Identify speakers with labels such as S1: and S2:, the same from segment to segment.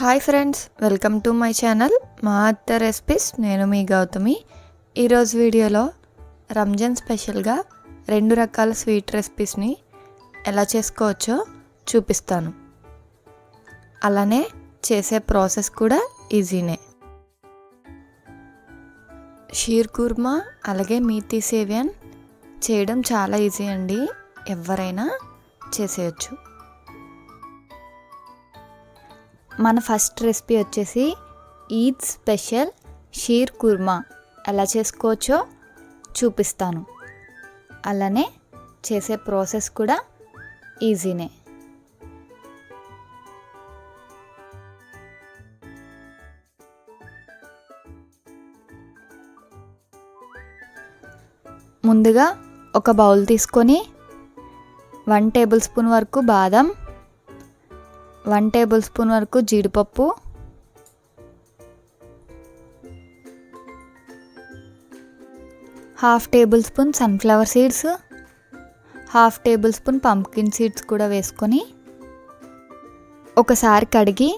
S1: Hi friends welcome to my channel మా అత్త recipes. నేను మీ గౌతమి. ఈరోజు వీడియోలో రంజాన్ స్పెషల్గా రెండు రకాల స్వీట్ రెసిపీస్ని ఎలా చేసుకోవచ్చో చూపిస్తాను. అలానే చేసే ప్రాసెస్ కూడా ఈజీనే. షీర్ కుర్మా అలాగే మీతి సేవియన్ చేయడం చాలా ఈజీ అండి. ఎవరైనా చేసేయచ్చు. మన ఫస్ట్ రెసిపీ వచ్చేసి ఈద్ స్పెషల్ షీర్ కుర్మా. ఎలా చేసుకోవచ్చో చూపిస్తాను. అలానే చేసే ప్రాసెస్ కూడా ఈజీనే. ముందుగా ఒక బౌల్ తీసుకొని వన్ టేబుల్ స్పూన్ వరకు బాదం వన్ టేబుల్ స్పూన్ వరకు జీడిపప్పు. Half tablespoon sunflower seeds. Half tablespoon pumpkin seeds కూడా వేసుకొని ఒకసారి కడిగి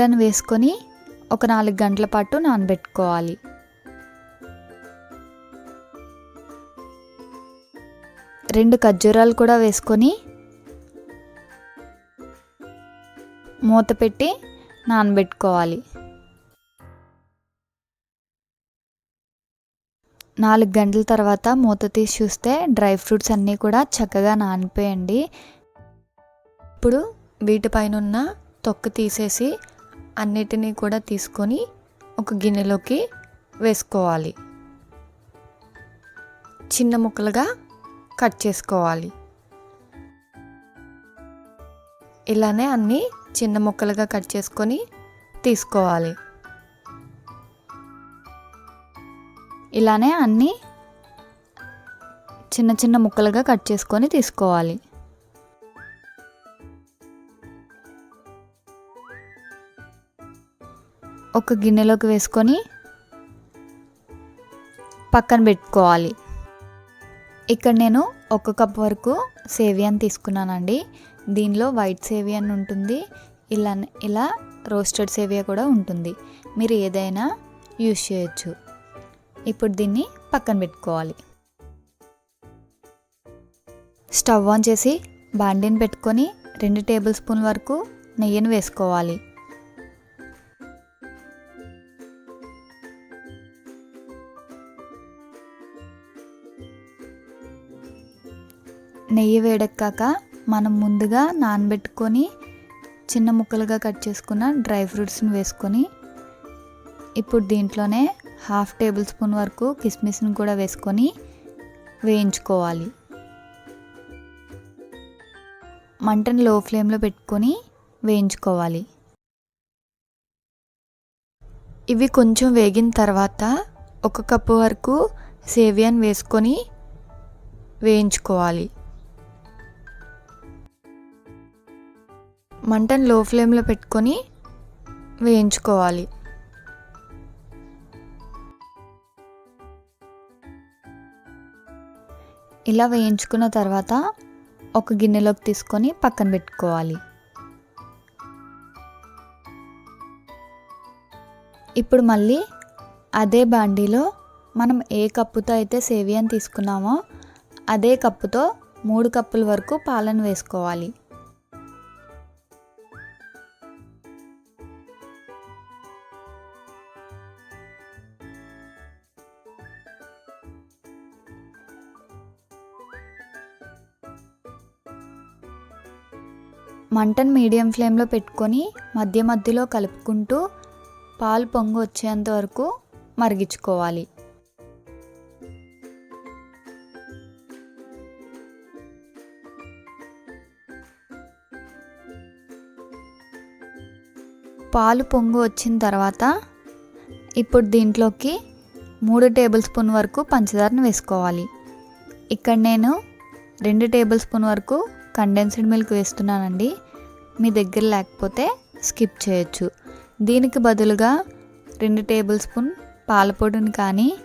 S1: దాన్ని వేసుకొని ఒక నాలుగు గంటల పాటు నానబెట్టుకోవాలి. రెండు ఖర్జూరాలు కూడా వేసుకొని మూత పెట్టి నానబెట్టుకోవాలి. నాలుగు గంటల తర్వాత మూత తీసి చూస్తే డ్రై ఫ్రూట్స్ అన్నీ కూడా చక్కగా నానిపోయండి. ఇప్పుడు వీటిపైన ఉన్న తొక్క తీసేసి అన్నిటినీ కూడా తీసుకొని ఒక గిన్నెలోకి వేసుకోవాలి. చిన్న ముక్కలుగా కట్ చేసుకోవాలి. ఇలానే అన్నీ చిన్న ముక్కలుగా కట్ చేసుకొని తీసుకోవాలి. ఇలానే అన్నీ చిన్న చిన్న ముక్కలుగా కట్ చేసుకొని తీసుకోవాలి. ఒక గిన్నెలోకి వేసుకొని పక్కన పెట్టుకోవాలి. ఇక్కడ నేను ఒక కప్ వరకు సేవియన్ తీసుకున్నానండి. దీనిలో వైట్ సేవియన్ ఉంటుంది. ఇలా ఇలా రోస్టెడ్ సేవియా కూడా ఉంటుంది. మీరు ఏదైనా యూస్ చేయొచ్చు. ఇప్పుడు దీన్ని పక్కన పెట్టుకోవాలి. స్టవ్ ఆన్ చేసి బాండిని పెట్టుకొని రెండు టేబుల్ స్పూన్ వరకు నెయ్యిని వేసుకోవాలి. నెయ్యి వేడెక్కాక మనం ముందుగా నానబెట్టుకొని చిన్న ముక్కలుగా కట్ చేసుకున్న డ్రై ఫ్రూట్స్ని వేసుకొని ఇప్పుడు దీంట్లోనే హాఫ్ టేబుల్ స్పూన్ వరకు కిస్మిస్ని కూడా వేసుకొని వేయించుకోవాలి. మంటను లో ఫ్లేమ్లో పెట్టుకొని వేయించుకోవాలి. ఇవి కొంచెం వేగిన తర్వాత ఒక కప్పు వరకు సేవియాన్ వేసుకొని వేయించుకోవాలి. మంటను లో ఫ్లేమ్లో పెట్టుకొని వేయించుకోవాలి. ఇలా వేయించుకున్న తర్వాత ఒక గిన్నెలోకి తీసుకొని పక్కన పెట్టుకోవాలి. ఇప్పుడు మళ్ళీ అదే బాండీలో మనం ఏ కప్పుతో అయితే సేవియన్ తీసుకున్నామో అదే కప్పుతో మూడు కప్పుల వరకు పాలను వేసుకోవాలి. మంటను మీడియం ఫ్లేమ్లో పెట్టుకొని మధ్య మధ్యలో కలుపుకుంటూ పాలు పొంగు వచ్చేంత వరకు మరిగించుకోవాలి. పాలు పొంగు వచ్చిన తర్వాత ఇప్పుడు దీంట్లోకి మూడు టేబుల్ స్పూన్ వరకు పంచదారను వేసుకోవాలి. ఇక్కడ నేను రెండు టేబుల్ స్పూన్ వరకు కండెన్స్డ్ మిల్క్ వేస్తున్నానండి. మీ దగ్గర లేకపోతే స్కిప్ చేయొచ్చు. దీనికి బదులుగా రెండు టేబుల్ స్పూన్ పాలపొడిని కానీ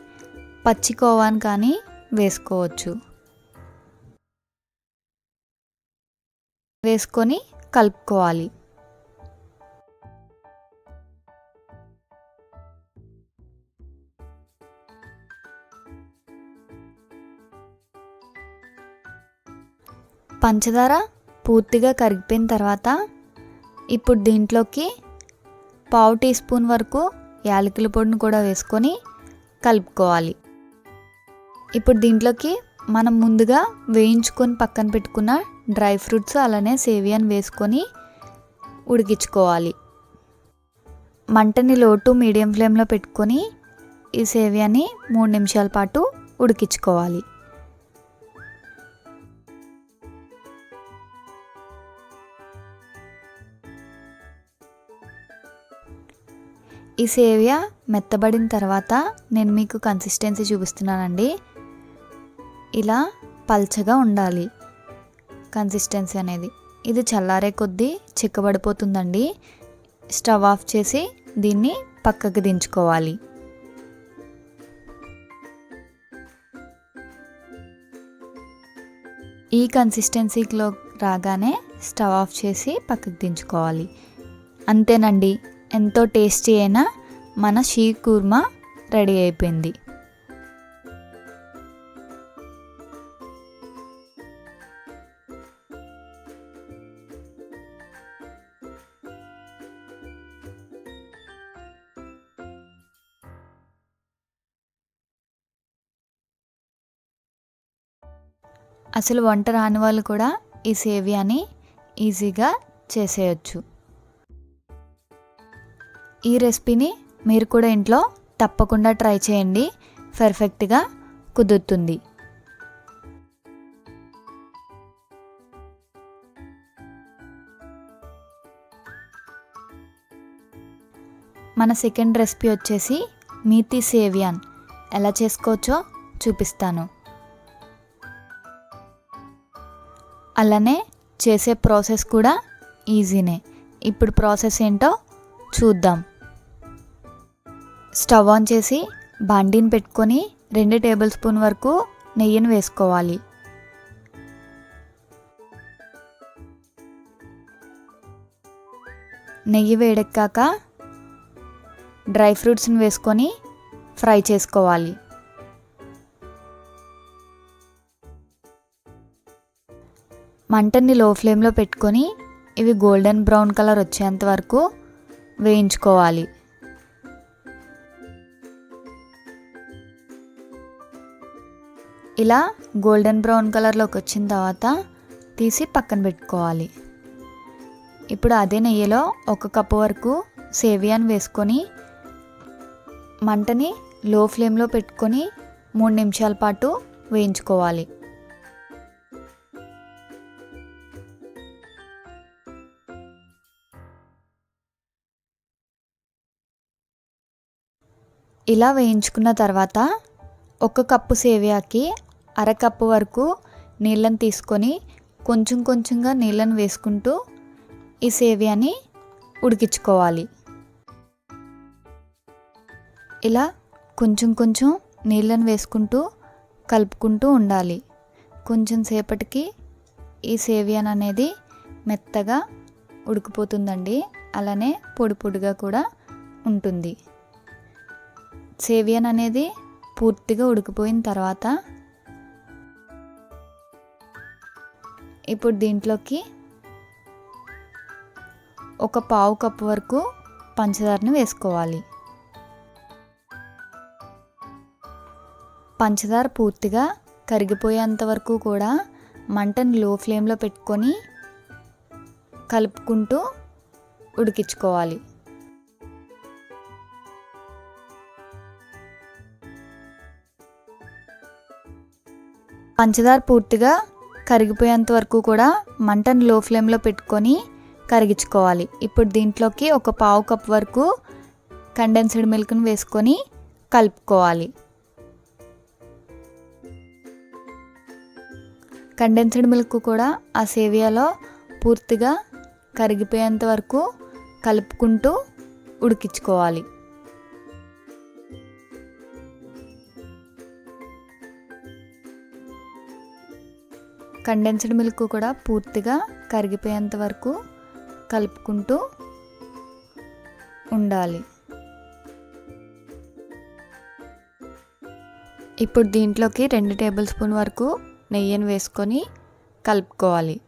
S1: పచ్చి కోవాని కానీ వేసుకోవచ్చు. వేసుకొని కలుపుకోవాలి. పంచదార పూర్తిగా కరిగిపోయిన తర్వాత ఇప్పుడు దీంట్లోకి పావు టీ స్పూన్ వరకు యాలకుల పొడిని కూడా వేసుకొని కలుపుకోవాలి. ఇప్పుడు దీంట్లోకి మనం ముందుగా వేయించుకొని పక్కన పెట్టుకున్న డ్రై ఫ్రూట్స్ అలానే సేవియాని వేసుకొని ఉడికించుకోవాలి. మంటని లోటు మీడియం ఫ్లేమ్లో పెట్టుకొని ఈ సేవియాని మూడు నిమిషాల పాటు ఉడికించుకోవాలి. ఈ సేవియా మెత్తబడిన తర్వాత నేను మీకు కన్సిస్టెన్సీ చూపిస్తున్నానండి. ఇలా పల్చగా ఉండాలి. కన్సిస్టెన్సీ అనేది. ఇది చల్లారే కొద్దీ చిక్కబడిపోతుందండి. స్టవ్ ఆఫ్ చేసి దీన్ని పక్కకు దించుకోవాలి. ఈ కన్సిస్టెన్సీలో రాగానే స్టవ్ ఆఫ్ చేసి పక్కకు దించుకోవాలి. అంతేనండి. ఎంతో టేస్టీ అయిన మన షీర్ కూర్మా రెడీ అయిపోయింది. అసలు వంట రాని వాళ్ళు కూడా ఈ సేవ్యాని ఈజీగా చేసేయచ్చు. ఈ రెసిపీని మీరు కూడా ఇంట్లో తప్పకుండా ట్రై చేయండి. పర్ఫెక్ట్గా కుదురుతుంది. మన సెకండ్ రెసిపీ వచ్చేసి మీతి సేవియాన్ ఎలా చేసుకోవచ్చో చూపిస్తాను. అలానే చేసే ప్రాసెస్ కూడా ఈజీనే ఇప్పుడు ప్రాసెస్ ఏంటో చూద్దాం. స్టవ్ ఆన్ చేసి బాండీని పెట్టుకొని రెండు టేబుల్ స్పూన్ వరకు నెయ్యిని వేసుకోవాలి. నెయ్యి వేడెక్కాక డ్రై ఫ్రూట్స్ని వేసుకొని ఫ్రై చేసుకోవాలి. మంటని లో ఫ్లేమ్లో పెట్టుకొని ఇవి గోల్డెన్ బ్రౌన్ కలర్ వచ్చేంత వరకు వేయించుకోవాలి. ఇలా గోల్డెన్ బ్రౌన్ కలర్లోకి వచ్చిన తర్వాత తీసి పక్కన పెట్టుకోవాలి. ఇప్పుడు అదే నెయ్యిలో ఒక కప్పు వరకు సేవియాన్ వేసుకొని మంటని లో ఫ్లేమ్లో పెట్టుకొని మూడు నిమిషాల పాటు వేయించుకోవాలి. ఇలా వేయించుకున్న తర్వాత ఒక కప్పు సేవియాకి అరకప్పు వరకు నీళ్ళని తీసుకొని కొంచెం కొంచెంగా నీళ్ళను వేసుకుంటూ ఈ సేవియాని ఉడికించుకోవాలి. ఇలా కొంచెం కొంచెం నీళ్ళను వేసుకుంటూ కలుపుకుంటూ ఉండాలి. కొంచెం సేపటికి ఈ సేవియన్ అనేది మెత్తగా ఉడికిపోతుందండి. అలానే పొడి పొడిగా కూడా ఉంటుంది. సేవియన్ అనేది పూర్తిగా ఉడికిపోయిన తర్వాత ఇప్పుడు దీంట్లోకి ఒక పావు కప్పు వరకు పంచదారని వేసుకోవాలి. పంచదార పూర్తిగా కరిగిపోయేంత వరకు కూడా మంటను లో ఫ్లేమ్లో పెట్టుకొని కలుపుకుంటూ ఉడికించుకోవాలి. పంచదార పూర్తిగా కరిగిపోయేంత వరకు కూడా మంటను లో ఫ్లేమ్లో పెట్టుకొని కరిగించుకోవాలి. ఇప్పుడు దీంట్లోకి ఒక పావు కప్ వరకు కండెన్స్డ్ మిల్క్ని వేసుకొని కలుపుకోవాలి. కండెన్స్డ్ మిల్క్ కూడా ఆ సేవియాలో పూర్తిగా కరిగిపోయేంత వరకు కలుపుకుంటూ ఉడికించుకోవాలి. కండెన్స్డ్ మిల్క్ కూడా పూర్తిగా కరిగిపోయేంత వరకు కలుపుకుంటూ ఉండాలి. ఇప్పుడు దీంట్లోకి రెండు టేబుల్ స్పూన్ వరకు నెయ్యిని వేసుకొని కలుపుకోవాలి.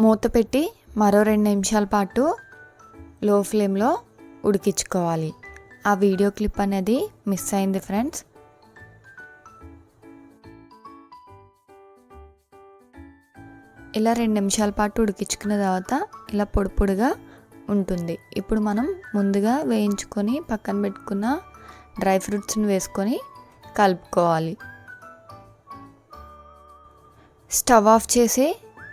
S1: మూత పెట్టి మరో రెండు నిమిషాల పాటు లో ఫ్లేమ్లో ఉడికించుకోవాలి. ఆ వీడియో క్లిప్ అనేది మిస్ అయింది ఫ్రెండ్స్. ఇలా రెండు నిమిషాల పాటు ఉడికించుకున్న తర్వాత ఇలా పొడి పొడిగా ఉంటుంది. ఇప్పుడు మనం ముందుగా వేయించుకొని పక్కన పెట్టుకున్న డ్రై ఫ్రూట్స్ని వేసుకొని కలుపుకోవాలి. స్టవ్ ఆఫ్ చేసి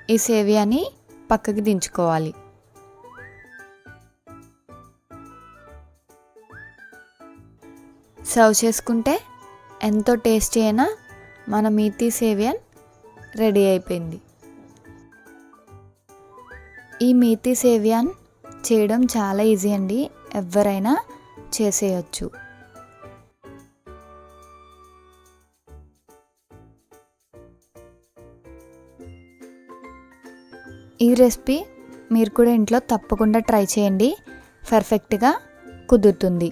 S1: ఈ సేవియాని పక్కకి దించుకోవాలి. సర్వ్ చేసుకుంటే ఎంతో టేస్టీ అయినా మన మీతీ సేవియన్ రెడీ అయిపోయింది. ఈ మీతీ సేవియాన్ చేయడం చాలా ఈజీ అండి. ఎవరైనా చేసేయచ్చు. ఈ రెసిపీ మీరు కూడా ఇంట్లో తప్పకుండా ట్రై చేయండి. పర్ఫెక్ట్గా కుదురుతుంది.